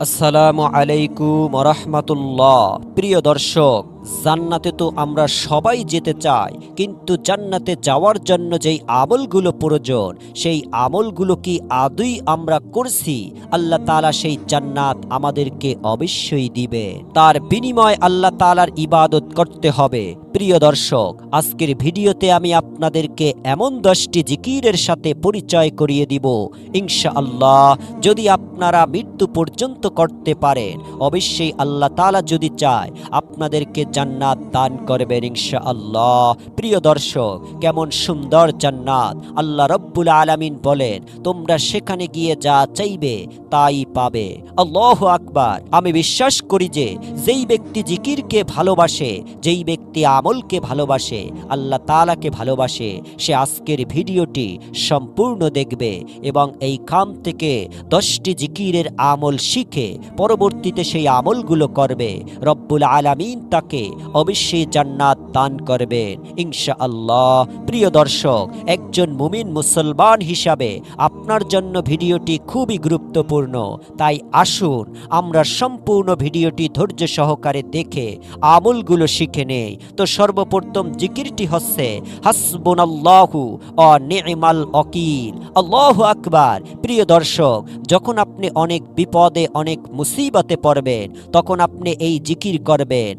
আসসালামু আলাইকুম রহমতুল্লাহ। প্রিয় দর্শক জান্নাতে তো আমরা সবাই যেতে চাই, কিন্তু জান্নাতে যাওয়ার জন্য যেই আমলগুলো প্রয়োজন, সেই আমলগুলো কি আদৌ আমরা করছি? আল্লাহ তাআলা সেই জান্নাত আমাদেরকে অবশ্যই দিবে। তার বিনিময় আল্লাহ তালার ইবাদত করতে হবে। প্রিয় দর্শক, আজকের ভিডিওতে আমি আপনাদেরকে এমন দশটি জিকিরের সাথে পরিচয় করিয়ে দিব। ইনশাআল্লাহ, যদি আপনারা মৃত্যু পর্যন্ত করতে পারেন, অবশ্যই আল্লাহ তালা যদি চায়, আপনাদেরকে জান্নাত দান করবেন ইনশাআল্লাহ। প্রিয় দর্শক, কেমন সুন্দর জান্নাত। আল্লাহ রব্বুল আলামিন বলেন, তোমরা সেখানে গিয়ে যা চাইবে তাই পাবে। আল্লাহ আকবার। আমি বিশ্বাস করি যে, যেই ব্যক্তি জিকিরকে ভালোবাসে, যেই ব্যক্তি আমলকে ভালোবাসে, আল্লাহ তালাকে ভালোবাসে, সে আজকের ভিডিওটি সম্পূর্ণ দেখবে এবং এই খাম থেকে দশটি জিকিরের আমল শিখে পরবর্তীতে সেই আমলগুলো করবে। রব্বুল আলামিন তাকে অবশ্যই জান্নাত দান করবেন। ইনশা আল্লাহ প্রিয় দর্শক, একজন মুমিন মুসলমান হিসাবে আপনার জন্য ভিডিওটি খুবই গুরুত্বপূর্ণ। তাই আসুন, আমরা সম্পূর্ণ ভিডিওটি ধৈর্য সহকারে দেখে আমলগুলো শিখে নেই। তো সর্বপ্রথম জিকিরটি হচ্ছে, হাসবুনাল্লাহু অ নিমাল অকিল আল্লাহু আকবার। প্রিয় দর্শক, যখন আপনি অনেক বিপদে, অনেক মুসিবতে পড়বেন, তখন আপনি এই জিকির করবেন।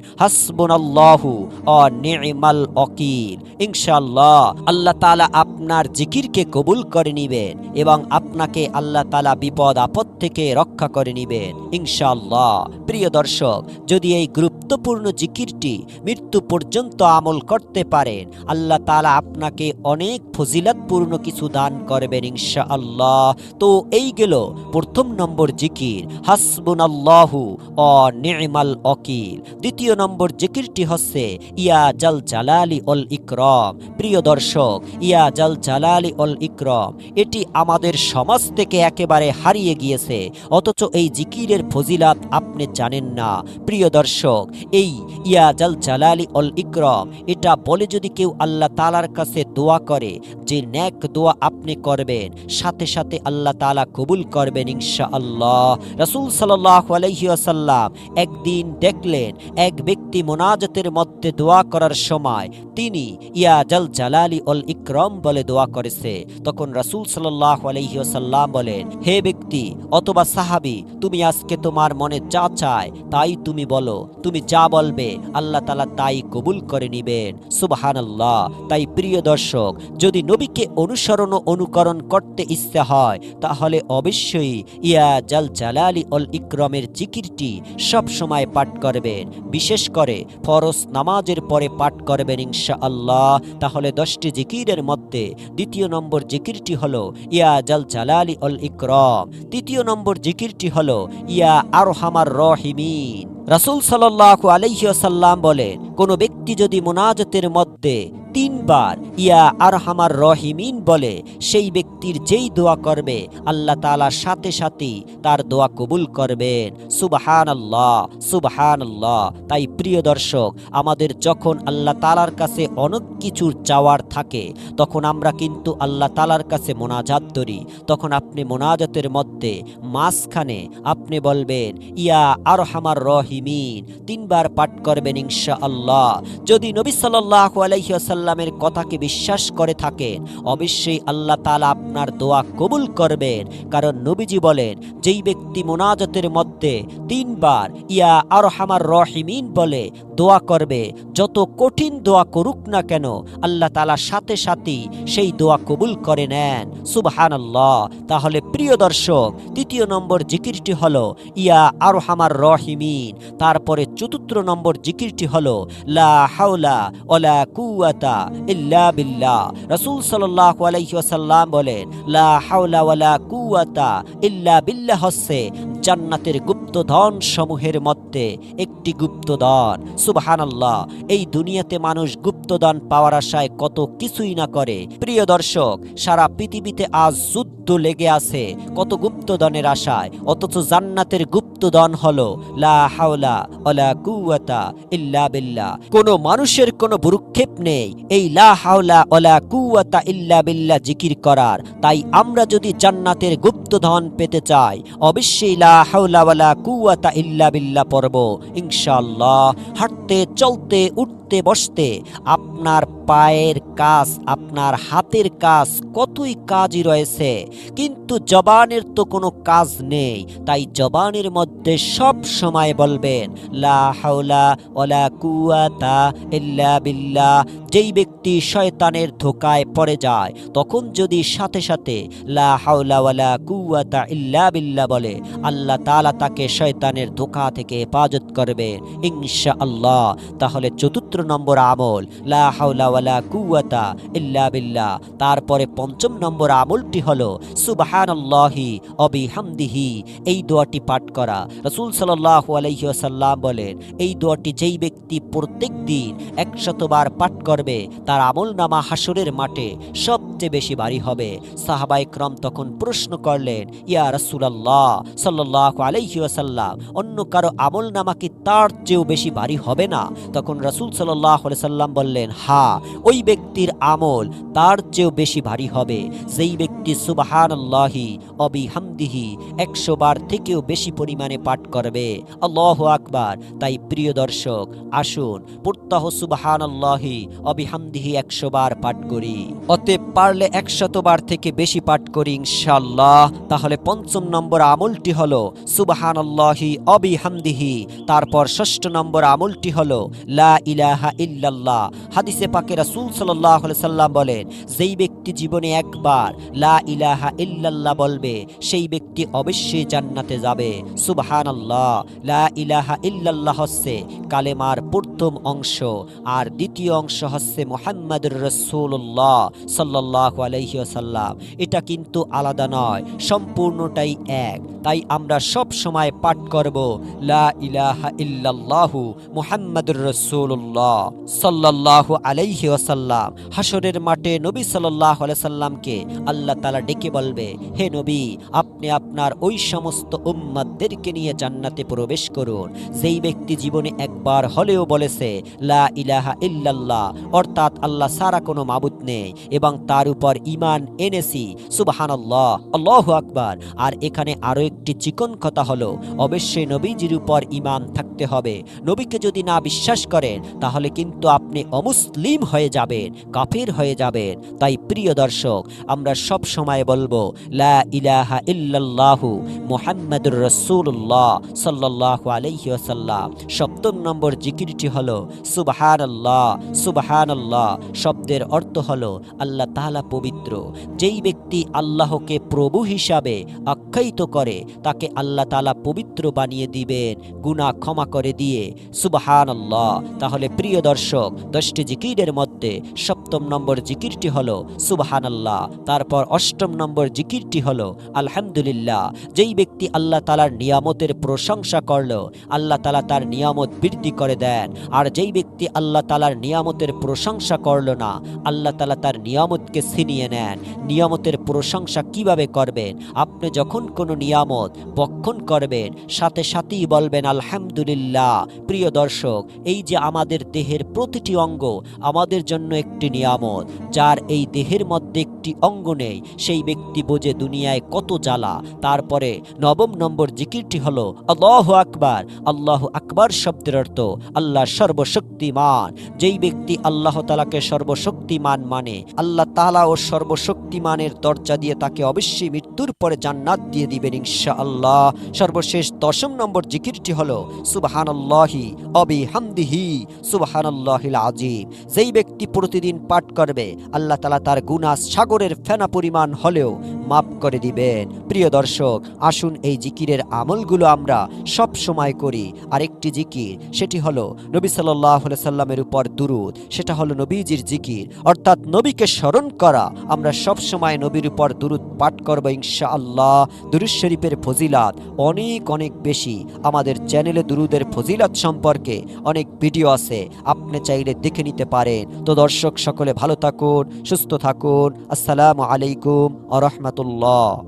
হাসবুনাল্লাহু, অ নিমাল অকিল ইনশাআল্লাহ, আল্লাহ তাআলা আপনার জিকিরকে কবুল করে নিবেন এবং আপনাকে আল্লাহ তাআলা বিপদ আপদ থেকে রক্ষা করে নিবেন। ইনশাআল্লাহ। প্রিয় দর্শক, যদি এই গুরুত্বপূর্ণ জিকিরটি মৃত্যু পর্যন্ত আমল করতে পারেন। আল্লাহ তালা আপনাকে অনেক ফজিলতপূর্ণ কিছু দান করবেন ইনশা আল্লাহ তো এই গেল প্রথম নম্বর জিকির, হাসবুনাল্লাহু অ নিমাল অকিল দ্বিতীয় নম্বর জিকিরটি হচ্ছে, ইয়া জাল জালালি অল ইকরম। প্রিয় দর্শক, ইয়া জাল জালালি অল ইকরম, এটি আমাদের সমাজ থেকে একেবারে হারিয়ে গিয়েছে, অথচ এই জিকিরের ফজিলাত আপনি জানেন না। প্রিয় দর্শক এই, ইয়া জাল জালালি অল ইকরম, এটা বলে যদি কেউ আল্লাহ তালার কাছে দোয়া করে যে ন্যাক দোয়া আপনি করবেন, সাথে সাথে আল্লাহ তালা কবুল করবেন ইনশা আল্লাহ রসুল সাল্লাহ আলহিউসাল্লাম একদিন দেখলেন, এক ব্যক্তি মোনাজতের মধ্যে দোয়া করার সময় তিনি ইয়া জাল জালালি অল ইকরম বলে দোয়া করেছে। তখন রাসূল সাল্লাহ আলহিউসাল্লাম বলেন, হে ব্যক্তি, অথবা সাহাবি, তুমি আজকে তোমার মনে যা চায় তাই তুমি বলো। তুমি যা বলবে, আল্লাহ তালা তাই কবুল করে নিবেন। সুবাহান আল্লাহ তাই প্রিয় দর্শক, যদি নবীকে অনুসরণ ও অনুকরণ করতে ইচ্ছা হয়, তাহলে অবশ্যই ইয়া জাল জালালি অল ইকরমের জিকিরটি সব সময় পাঠ করবেন। বিশেষ করে ফরস নামাজের পরে পাঠ করবেন ইনশা আল্লাহ তাহলে দশটি জিকিরের মধ্যে দ্বিতীয় নম্বর জিকিরটি হলো ইয়া জাল জালালি অল ইকরম। তৃতীয় নম্বর জিকিরটি হলো ইয়া আর হামার রহিমিন। রাসুল সাল্লাহ আলাইসাল্লাম বলেন কোনো ব্যক্তি যদি মোনাজতের মধ্যে তিনবার, ইয়া আর হামার রহিমিন বলে, সেই ব্যক্তির যেই দোয়া করবে, আল্লাহ তালা সাথে সাথেই তার দোয়া কবুল করবেন। সুবহান আল্লাহ সুবহান আল্লাহ তাই প্রিয় দর্শক, আমাদের যখন আল্লাহ তালার কাছে অনেক কিছুর চাওয়ার থাকে, তখন আমরা কিন্তু আল্লাহ তালার কাছে মোনাজাত ধরি। তখন আপনি মোনাজাতের মধ্যে মাঝখানে আপনি বলবেন, ইয়া আর হামার রহিমিন, তিনবার পাঠ করবেন ইনশা আল্লাহ যদি নবী সাল্লাহ আলাইসাল্লামের কথাকে বিশ্বাস করে থাকেন। অবশ্যই আল্লাহ তালা আপনার দোয়া কবুল করবেন। কারণ নবীজি বলেন, যেই ব্যক্তি মোনাজতের মধ্যে তিনবার ইয়া আর হামার রহিমিন বলে দোয়া করবে, যত কঠিন দোয়া করুক না কেন, আল্লাহ তালা সাথে সাথেই সেই দোয়া কবুল করে নেন। সুবহান আল্লাহ তাহলে প্রিয় দর্শক, তৃতীয় নম্বর জিকিরটি হলো ইয়া আর হামার রহিমিন। তারপরে চতুর্থ নম্বর জিকিরটি হলো লা হাওলা ওলা কুয়াতা ইল্লা বিল্লাহ। রাসূল সাল্লাল্লাহু আলাইহি ওয়াসাল্লাম বলেন, লা হাওলা ওয়ালা কুয়াতা ইল্লা বিল্লাহ হচ্ছে জান্নাতের গুপ্ত সমূহের মধ্যে একটি একটি গুপ্তদান সুবাহান আল্লাহ এই দুনিয়াতে মানুষ গুপ্তদান পাওয়ার আশায় কত কিছুই না করে। প্রিয় দর্শক, সারা পৃথিবীতে আজ যুদ্ধ লেগে আছে কত গুপ্তদানের আশায়, অথচ জান্নাতের গুপ্তদান হলো লা হাওলা ওলা কুয়াতা ইল্লা বিল্লাহ। কোনো মানুষের কোনো ভ্রুক্ষেপ নেই এই লা হাওলা ওলা কুয়াতা ইল্লা বিল্লা জিকির করার। তাই আমরা যদি জান্নাতের গুপ্তধন পেতে চাই, অবশ্যই লা হাওলা ওয়ালা কুয়াতা ইল্লা বিল্লা পড়ব। ইনশাল্লাহ হাঁটতে, চলতে, উঠতে বসতে আপনার পায়ের কাজ, আপনার হাতের কাজ কতই কাজই রয়েছে। কিন্তু জবানের তো কোনো কাজ নেই। তাই জবানের মধ্যে সব সময় বলবেন, লা হাওলা ওলা কুয়াতা ইল্লা বিল্লাহ। যেই ব্যক্তি শয়তানের ধোকায় পড়ে যায়, তখন যদি সাথে সাথে লা হাওলা কুয়াতা ইল্লা বিল্লাহ বলে, আল্লাহ তাআলা তাকে শয়তানের ধোকা থেকে হেফাজত করবেন ইনশা আল্লাহ তাহলে চতুর্থ নম্বর আমল, লা কুয়াতা ইল্লা তারপরে পঞ্চম নম্বর আমলটি হলো, সুবহানাল্লাহি অবিহামদিহি এই দোয়াটি পাঠ করা। রসুল সাল্লাল্লাহু আলাইহি বলেন, এই দোয়াটি যেই ব্যক্তি প্রত্যেক দিন একশতবার পাঠ করবে, তার আমল নামা হাসরের মাঠে সবচেয়ে বেশি ভারী হবে। সাহাবাই ক্রম তখন প্রশ্ন করলেন, ইয়া রসুলাল্লাহ সাল্লাল্লাহু আলাইহি অন্য কারও আমল নামা কি তার চেয়েও বেশি ভারী হবে না? তখন রসুল সাল্লাহ সাল্লাম বললেন, হা, ওই ব্যক্তির আমল তার চেয়েও বেশি ভারী হবে। যেই ব্যক্তি সুবাহান আল্লাহি অবিহামদিহি একশো বার থেকেও বেশি পরিমাণে পাঠ করবে। আল্লাহ আকবার। তাই প্রিয় দর্শক, আসুন প্রত্যাহ সুবাহান আল্লাহি অবিহামদিহি একশো বার পাঠ করি। অতএব পারলে একশত বার থেকে বেশি পাঠ করি ইনশাল্লাহ তাহলে পঞ্চম নম্বর আমলটি হলো সুবাহান আল্লাহি অবিহামদিহি তারপর ষষ্ঠ নম্বর আমলটি হলো লা ইলাহা ইল্লাল্লাহ। হাদিসে পাকে রাসূল আলাইহি সাল্লাম বলেন, যেই ব্যক্তি জীবনে একবার লা ইলাহা ইল্লাল্লাহ বলবে, সেই ব্যক্তি অবশ্যই জান্নাতে যাবে। সুবহানাল্লাহ। লা ইলাহা ইল্লাল্লাহ হচ্ছে কালেমার প্রথম অংশ, আর দ্বিতীয় অংশ হচ্ছে মুহাম্মাদুর রাসূলুল্লাহ সাল্লাল্লাহু আলাইহি ওয়াসাল্লাম। এটা কিন্তু আলাদা নয়, সম্পূর্ণটাই এক। তাই আমরা সব সময় পাঠ করব, লা ইলাহা ইল্লাল্লাহু মুহাম্মাদুর সাল্লাল্লাহু আলাইহি ওয়াসাল্লাম। হাসরের মাঠে নবী সাল্লাল্লাহু আলাইহি সাল্লামকে আল্লাহ তাআলা ডেকে বলবে, হে নবী, আপনি আপনার ওই সমস্ত উম্মাদদেরকে নিয়ে জান্নাতে প্রবেশ করুন। যেই ব্যক্তি জীবনে একবার হলেও বলেছে, লা ইলাহা ইল্লাল্লাহ, অর্থাৎ আল্লাহ সারা কোনো মাবুদ নেই, এবং তার উপর ঈমান এনেছি, সুবহানাল্লাহ, আল্লাহু আকবার। আর এখানে আরও একটি চিকন কথা হলো, অবশ্যই নবীজির উপর ঈমান থাকতে হবে। নবীকে যদি না বিশ্বাস করেন, তাহলে কিন্তু আপনি অমুসলিম হয়ে যাবেন, কাফের হয়ে যাবেন। তাই প্রিয় দর্শক, আমরা সব সময় বলব, লা ইলাহা ইল্লাল্লাহু মুহাম্মাদুর রাসূলুল্লাহ সাল্লাল্লাহু আলাইহি ওয়াসাল্লাম। সপ্তম নম্বর জিকিরটি হলো, সুবহানাল্লাহ সুবহানাল্লাহ। শব্দের অর্থ হলো, আল্লাহ তাআলা পবিত্র। যেই ব্যক্তি আল্লাহকে প্রভু হিসাবে আখ্যায়িত করে, তাকে আল্লাহ তাআলা পবিত্র বানিয়ে দিবেন, গুনাহ ক্ষমা করে দিয়ে। সুবাহান আল্লাহ তাহলে প্রিয় দর্শক, দশটি জিকিরের মধ্যে সপ্তম নম্বর জিকিরটি হল সুবাহান আল্লাহ তারপর অষ্টম নম্বর জিকিরটি হল আলহামদুলিল্লাহ। যেই ব্যক্তি আল্লাহ তালার নিয়ামতের প্রশংসা করল, আল্লাহ তালা তার নিয়ামত বৃদ্ধি করে দেন। আর যেই ব্যক্তি আল্লাহ তালার নিয়ামতের প্রশংসা করল না, আল্লাহ তালা তার নিয়ামতকে ছিনিয়ে নেন। নিয়ামতের প্রশংসা কীভাবে করবেন? আপনি যখন কোনো নিয়ামত বক্ষণ করবেন, সাথে সাথেই বলবেন, আলহামদুলিল্লাহ। প্রিয় দর্শক, এই যে আমাদের দেহের প্রতিটি অঙ্গ আমাদের জন্য একটি নিয়ামত, যার এই দেহের মধ্যে একটি অঙ্গ নেই। সেই ব্যক্তি বোঝে দুনিয়ায় কত জ্বালা। তারপরে নবম নম্বর জিকিরটি হলো, আল্লাহ আকবার। আল্লাহ আকবার শব্দের অর্থ আল্লাহ সর্বশক্তিমান। যেই ব্যক্তি আল্লাহ তালাকে সর্বশক্তিমান মানে আল্লাহ তালা ও সর্বশক্তিমানের দরজা দিয়ে তাকে অবশ্যই মৃত্যুর পরে জান্নাত দিয়ে দিবেন ইনশা আল্লাহ সর্বশেষ দশম নম্বর জিকিরটি হলো, সুবাহানাল্লাহি অবি হামদিহি সুবাহানাল্লাহিল আজিম, যেই ব্যক্তি প্রতিদিন পাঠ করবে, আল্লাহ তালা তার গুনা সাগরের ফেনা পরিমাণ হলেও মাফ করে দিবেন। প্রিয় দর্শক, আসুন এই জিকিরের আমলগুলো আমরা সব সময় করি। আরেকটি জিকির, সেটি হলো নবী সাল্লাহ সাল্লামের উপর দুরুদ। সেটা হলো নবীজির জিকির। অর্থাৎ নবীকে স্মরণ করা। আমরা সব সময় নবীর উপর দুরুদ পাঠ করব ইনশা আল্লাহ দুরুদ শরীফের ফজিলাত অনেক অনেক বেশি। আমাদের চ্যানেলে দুরুদের ফজিলাত সম্পর্কে অনেক ভিডিও আছে। আপনি চাইলে দেখে নিতে পারেন। তো দর্শক, সকলে ভালো থাকুন, সুস্থ থাকুন। আসসালামু আলাইকুম আ রহমতুল্লাহ।